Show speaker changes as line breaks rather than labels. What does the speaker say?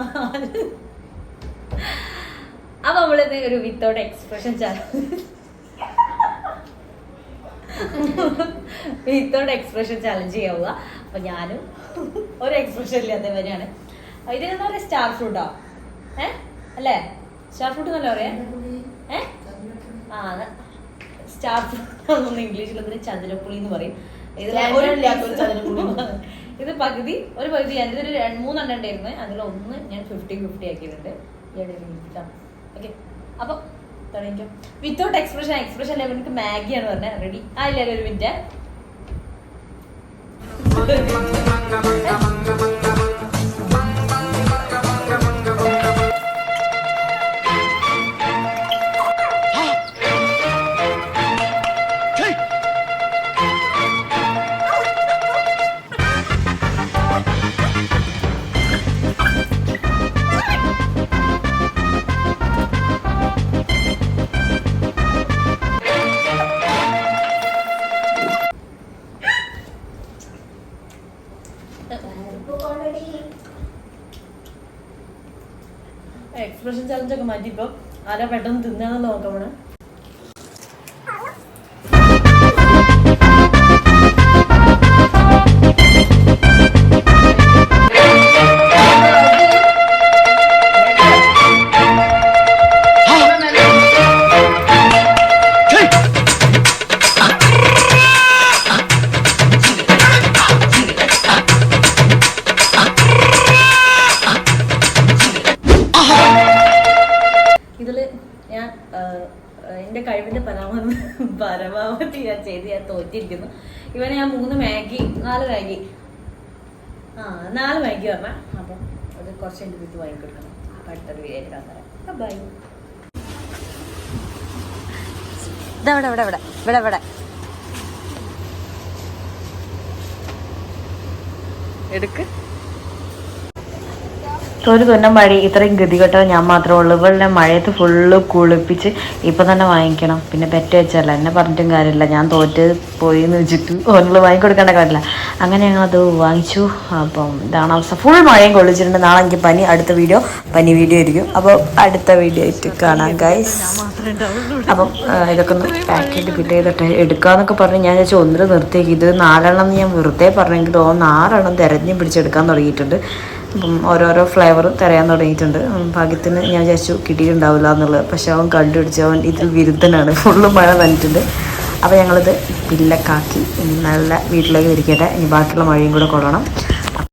അപ്പൊ നമ്മളിത് ഒരു without expression challenge without expression challenge ചെയ്യാവുക അപ്പൊ ഞാനും ഒരു എക്സ്പ്രഷൻ ഇല്ല അതേപോലെയാണ് ഇതിൽ ഇതിനെന്താ പറയാ? സ്റ്റാർ ഫ്രൂട്ടോ ഏ? അല്ലേ? സ്റ്റാർ ഫ്രൂട്ട് എന്നല്ല പറയാ? ഏ? ആ സ്റ്റാർ ഫ്രൂട്ട് ഇംഗ്ലീഷിൽ അതിന് ചതുരപ്പുളി എന്ന് പറയും. ഇത്
Standard ഇല്ലാത്തൊരു ചതുരപ്പുളി.
പകുതി ഒരു പകുതി. എന്റെ ഒരു മൂന്നെണ്ണം ഉണ്ടായിരുന്നു. അതിൽ ഒന്ന് ഞാൻ ഫിഫ്റ്റി ഫിഫ്റ്റി ആക്കിയിട്ടുണ്ട് ഓക്കെ അപ്പൊ തുടങ്ങിക്കോ വിത്തൗട്ട് എക്സ്പ്രഷൻ എക്സ്പ്രഷൻ അല്ല എനിക്ക് മാഗിയാണ് പറഞ്ഞത് റെഡി ആ ഇല്ല, ഒരു മിനിറ്റ് എക്സ്പ്രഷൻ ചലഞ്ച് ഒക്കെ മാറ്റി ഇപ്പൊ ആരാ പെട്ടെന്ന് തിന്നാന്ന് നോക്കണം ഞാൻ കഴിവിന്റെ പരമാവധി പരമാവധി ഞാൻ ചെയ്ത് ഞാൻ തോറ്റിരിക്കുന്നു. ഇവനെ ഞാൻ മൂന്ന് മാഗി നാല് മാഗി. ആ നാല് മാഗി പറഞ്ഞ അപ്പം അത് കുറച്ച് എന്റെ വീട്ടിൽ വാങ്ങിക്കൊടുക്കണം അപ്പം അടുത്തൊരു വീഡിയോ തരാം ബൈ എടുക്ക്. ഒരു തുന്നം മഴ ഇത്രയും ഗതികെട്ടോ ഞാൻ മാത്രമേ ഉള്ളൂ. ഇവളുടെ മഴയത്ത് ഫുള്ള് കുളിപ്പിച്ച് ഇപ്പം തന്നെ വാങ്ങിക്കണം. പിന്നെ പെറ്റ് വെച്ചല്ല എന്നെ പറഞ്ഞിട്ടും കാര്യമില്ല. ഞാൻ തോറ്റ് പോയി എന്ന് വെച്ചിട്ട് ഓനുള്ള വാങ്ങിക്കൊടുക്കേണ്ട കാര്യമില്ല. അങ്ങനെ അത് വാങ്ങിച്ചു. അപ്പം ഇതാണ് അവസ്ഥ. ഫുൾ മഴയും കൊള്ളിച്ചിട്ടുണ്ട്. നാളെ എനിക്ക് പനി അടുത്ത വീഡിയോ പനി വീഡിയോ ആയിരിക്കും. അപ്പോൾ അടുത്ത വീഡിയോ ആയിട്ട് കാണാം ഗൈസ് അപ്പം ഇതൊക്കെ ഒന്ന് പാക്ക് ചെയ്ത് ഫിറ്റ് ചെയ്തിട്ട് എടുക്കാന്നൊക്കെ പറഞ്ഞ് ഞാൻ ചോദിച്ചു ഒന്നിൽ നിർത്തിയേക്ക്. ഇത് നാലെണ്ണം ഞാൻ വെറുതെ പറഞ്ഞെങ്കിൽ തോന്നുന്നു ആറെണ്ണം തിരഞ്ഞു പിടിച്ചെടുക്കാൻ തുടങ്ങിയിട്ടുണ്ട്. ഓരോരോ ഫ്ലേവർ തരയാൻ തുടങ്ങിയിട്ടുണ്ട്. ഭാഗ്യത്തിന് ഞാൻ വിചാരിച്ചു കിട്ടിയിട്ടുണ്ടാവില്ല എന്നുള്ളത് പക്ഷെ അവൻ കണ്ടുപിടിച്ച്. അവൻ ഇതിൽ വിരുദ്ധനാണ്. ഫുള്ള് മഴ നനഞ്ഞിട്ടുണ്ട്. അപ്പോൾ ഞങ്ങളിത് പില്ലക്കാക്കി നല്ല വീട്ടിലേക്ക് വിരിക്കട്ടെ ഇനി ബാക്കിയുള്ള മഴയും കൂടെ കൊള്ളണം.